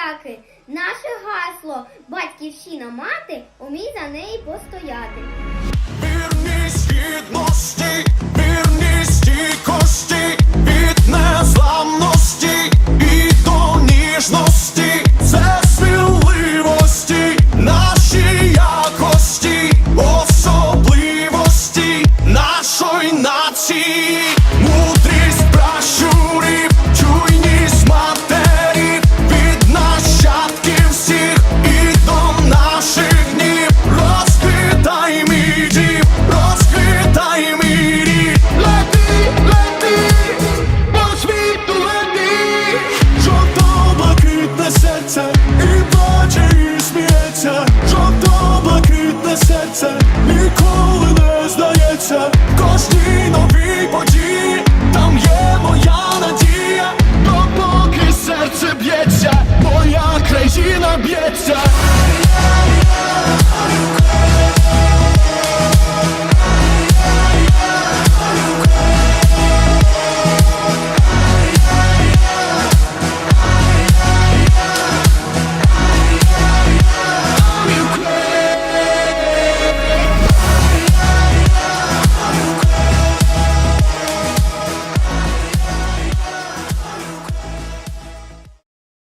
подяки. Наше гасло Батьківщина мати, умій за неї постояти. Вірність гідності, вірність стійкості, від незламності і до ніжності, це сміливості, наші якості, особливості нашої нації,